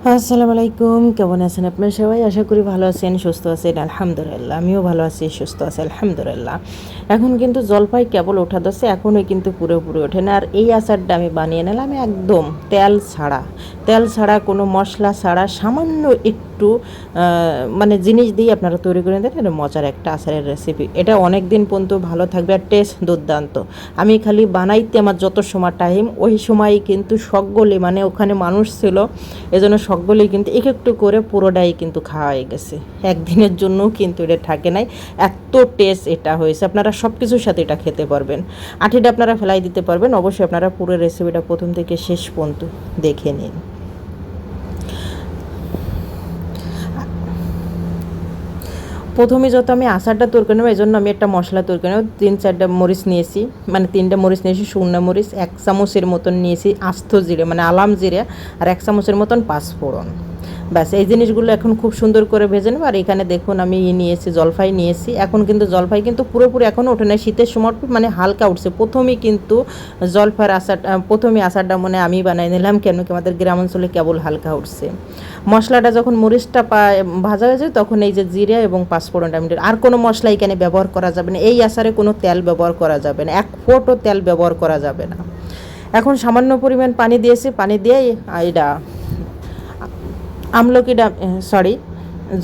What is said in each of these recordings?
আসসালামু আলাইকুম, কেমন আছেন আপনার সবাই? আশা করি ভালো আছেন, সুস্থ আছেন, আলহামদুলিল্লাহ। আমিও ভালো আছি, সুস্থ আছি, আলহামদুলিল্লাহ। এখন কিন্তু জলপাই কেবল ওঠা দছে এখনও কিন্তু পুরোপুরি ওঠে না। আর এই আচারটা আমি বানিয়ে নিলাম একদম তেল ছাড়া। তেল ছাড়া, কোনো মশলা ছাড়া, সামান্য একটু মানে জিনিস দিয়ে আপনারা তৈরি করে দেন এটা মজার একটা আচারের রেসিপি এটা অনেক দিন পর্যন্ত ভালো থাকবে আর টেস্ট দুর্দান্ত। আমি খালি বানাইতে আমার যত সময় টাইম ওই সময় কিন্তু সকলে মানে ওখানে মানুষ ছিল, এজন্য সকলেই কিন্তু এক একটু করে পুরোটাই কিন্তু খাওয়া হয়ে গেছে। একদিনের জন্যও কিন্তু এটা থাকে নাই। এত টেস্ট এটা হয়েছে। আপনারা সব কিছুর সাথে এটা খেতে পারবেন। আঠিটা আপনারা ফেলাই দিতে পারবেন। অবশ্যই আপনারা পুরো রেসিপিটা প্রথম থেকে শেষ পর্যন্ত দেখে নিন। প্রথমে যত আমি আচারটা তৈরি নেব, এই জন্য আমি একটা মশলা তৈরি নেব। তিন চারটা মরিচ নিয়েছি মানে তিনটা মরিচ নিয়েছি, শুকনো মরিচ, এক চামচের মতন নিয়েছি আস্ত জিরে মানে আলাম জিরে, আর এক চামচের মতন পাঁচফোড়ন। ব্যাস, এই জিনিসগুলো এখন খুব সুন্দর করে ভেজে নেব। আর এখানে দেখুন, আমি ই নিয়েছি, জলফাই নিয়েছি। এখন কিন্তু জলফাই কিন্তু পুরোপুরি এখনও ওঠে না শীতের সময় মানে হালকা উঠছে। প্রথমেই কিন্তু জলফাইয়ের আচারটা, প্রথমে আচারটা মনে আমি বানাই নিলাম, কেন কি আমাদের গ্রাম অঞ্চলে কেবল হালকা উঠছে। মশলাটা যখন মরিচটা ভাজা হয়ে যায়, তখন এই যে জিরা এবং পাঁচফোড়নটা আমি আর কোনো মশলা এখানে ব্যবহার করা যাবে না। এই আচারে কোনো তেল ব্যবহার করা যাবে না। এক ফোঁটও তেল ব্যবহার করা যাবে না। এখন সামান্য পরিমাণ পানি দিয়েছি। পানি দিয়ে এটা আমলকিটা সরি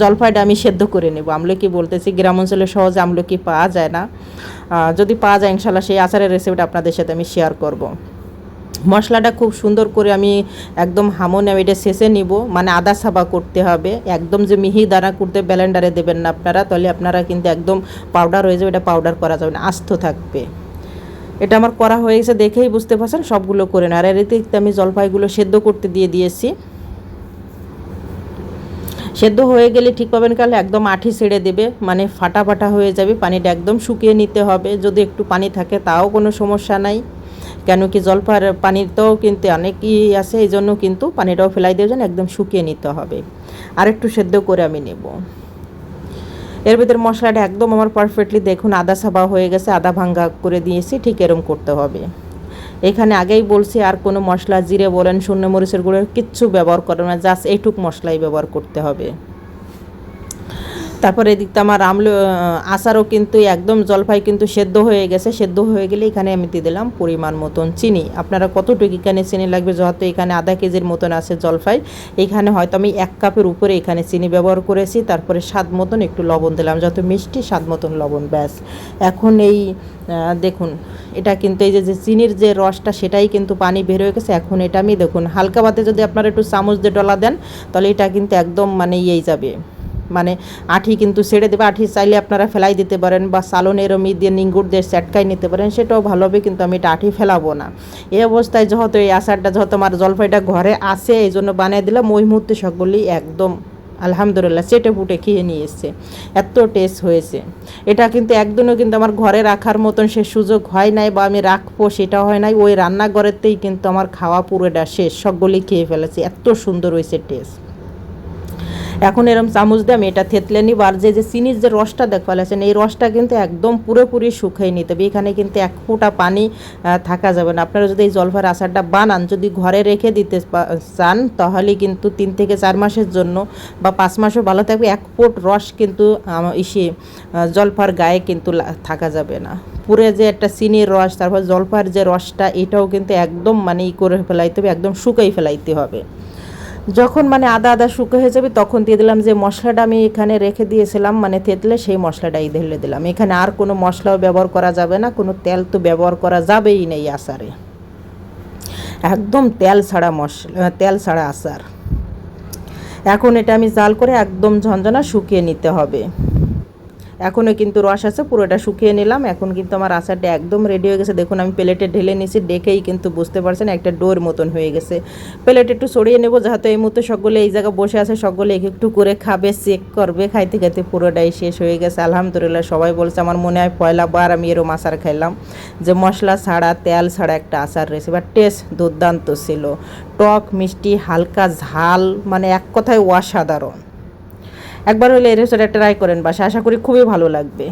জলপাইটা আমি সেদ্ধ করে নেব। আমলকি বলতেছি, গ্রাম অঞ্চলে সহজে আমলকি পাওয়া যায় না। যদি পাওয়া যায় ইনশাল্লাহ সেই আচারের রেসিপিটা আপনাদের সাথে আমি শেয়ার করব। মশলাটা খুব সুন্দর করে আমি একদম হামনে আমি এটা শেষে নিব। মানে আদা সাবা করতে হবে। একদম যে মিহি দানা করতে ব্যালেন্ডারে দেবেন না আপনারা, তাহলে আপনারা কিন্তু একদম পাউডার হয়ে যাবে, এটা পাউডার করা যাবে না, আস্ত থাকবে। এটা আমার করা হয়ে গেছে দেখেই বুঝতে পারছেন, সবগুলো করে না আর এর আমি জলপাইগুলো সেদ্ধ করতে দিয়ে দিয়েছি। সেদ্ধ হয়ে গেলে ঠিক পাবেন কালে, একদম আঠি ছেড়ে দেবে মানে ফাটা ফাটা হয়ে যাবে, পানিটা একদম শুকিয়ে নিতে হবে। যদি একটু পানি থাকে তাও কোনো সমস্যা নাই, কেন কি জলপার পানিতেও কিন্তু অনেকই আছে, এই জন্য কিন্তু পানিটাও ফেলাই দিয়ে যেন একদম শুকিয়ে নিতে হবে। আর একটু সেদ্ধ করে আমি নেব। এর ভিতরে মশলাটা একদম আমার পারফেক্টলি দেখুন, আদা সাবা হয়ে গেছে, আদা ভাঙ্গা করে দিয়েছি, ঠিক এরম করতে হবে। এখানে আগেই বলছি, আর কোনো মশলা, জিরে বলেন শূন্য মরিচের গুঁড়ো, কিচ্ছু ব্যবহার করবে না, জাস্ট এইটুক মশলাই ব্যবহার করতে হবে। তারপরে এদিকটা আমার আমল আচারও কিন্তু একদম জলপাই কিন্তু সেদ্ধ হয়ে গেছে। সেদ্ধ হয়ে গেলে এখানে আমি দিয়ে দিলাম পরিমাণ মতন চিনি। আপনারা কতটুকু এখানে চিনি লাগবে যত এখানে আধা কেজির মতন আছে জলপাই এখানে হয়তো আমি এক কাপের উপরে এখানে চিনি ব্যবহার করেছি। তারপরে স্বাদ মতন একটু লবণ দিলাম যত মিষ্টি স্বাদ মতন লবণ, ব্যাস। এখন এই দেখুন, এটা কিন্তু এই যে যে চিনির যে রসটা, সেটাই কিন্তু পানি বের হয়ে গেছে। এখন এটা আমি দেখুন, হালকা ভাতে যদি আপনারা একটু চামচ দিয়ে ডলা দেন, তাহলে এটা কিন্তু একদম মানে ইয়েই যাবে। মানে আঠি কিন্তু ছেড়ে দেবে। আঠি চাইলে আপনারা ফেলাই দিতে পারেন বা সালনের মি দিয়ে নিঙ্গুর দিয়ে চ্যাটকাই নিতে পারেন, সেটাও ভালো হবে, কিন্তু আমি এটা আঠি ফেলাবো না। এই অবস্থায় যেহেতু এই আচারটা যেহেতু আমার জলপাইটা ঘরে আছে, এই জন্য বানিয়ে দিলাম, ওই মুহূর্তে সকলেই একদম আলহামদুলিল্লাহ চেটে ফুটে খেয়ে নিয়ে এসছে। এত টেস্ট হয়েছে। এটা কিন্তু একদিনও কিন্তু আমার ঘরে রাখার মতন সে সুযোগ হয় নাই বা আমি রাখব, সেটা হয় নাই। ওই রান্নাঘরেতেই কিন্তু আমার খাওয়া পুরোটা শেষ, সকলেই খেয়ে ফেলেছে। এত সুন্দর হয়েছে টেস্ট এখন এরম চামচ দিয়ে আমি এটা থেতলে নিব আর যে যে চিনির যে রসটা দেখতে পাচ্ছেন, এই রসটা কিন্তু একদম পুরোপুরি শুকিয়ে নিতে হবে। এখানে কিন্তু এক ফোঁটা পানি থাকা যাবে না। আপনারা যদি এই জলফার আচারটা বানান, যদি ঘরে রেখে দিতে চান, তাহলে কিন্তু তিন থেকে চার মাসের জন্য বা পাঁচ মাসও ভালো থাকবে। এক ফুট রস কিন্তু ইসে জলফার গায়ে কিন্তু থাকা যাবে না। পুরে যে একটা চিনির রস, তারপর জলফার যে রসটা, এটাও কিন্তু একদম মানে ই করে ফেলাইতে হবে, একদম শুকাই ফেলাইতে হবে। যখন মানে আদা আদা শুকো হয়ে যাবে, তখন দিয়ে দিলাম যে মশলাটা আমি এখানে রেখে দিয়েছিলাম মানে তেতলে সেই মশলাটাই ঢেলে দিলাম। এখানে আর কোনো মশলাও ব্যবহার করা যাবে না, কোনো তেল তো ব্যবহার করা যাবেই নেই আচারে। একদম তেল ছাড়া মশলা তেল ছাড়া আচার। এখন এটা আমি জাল করে একদম ঝঞ্ঝনা শুকিয়ে নিতে হবে। এখনও কিন্তু রস আছে, পুরোটা শুকিয়ে নিলাম। এখন কিন্তু আমার আচারটা একদম রেডি হয়ে গেছে। দেখুন, আমি প্লেটে ঢেলে নিয়েছি, দেখেই কিন্তু বুঝতে পারছেন একটা ডোর মতন হয়ে গেছে। প্লেট একটু সরিয়ে নেব যাতে এই মুহূর্তে সকলে এই জায়গায় বসে আছে, সকলে এক একটু করে খাবে চেক করবে। খাইতে খাইতে পুরোটাই শেষ হয়ে গেছে। আলহামদুলিল্লাহ, সবাই বলছে, আমার মনে হয় পয়লা বার আমি এরম আচার খাইলাম। যে মশলা ছাড়া, তেল ছাড়া একটা আচার রেসিপি বা টেস্ট দুর্দান্ত ছিল। টক, মিষ্টি, হালকা ঝাল মানে এক কথায় অসাধারণ। একবার হলে এই রেস্টুরেন্টে ট্রাই করেন বাসা আশা করি খুবই ভালো লাগবে।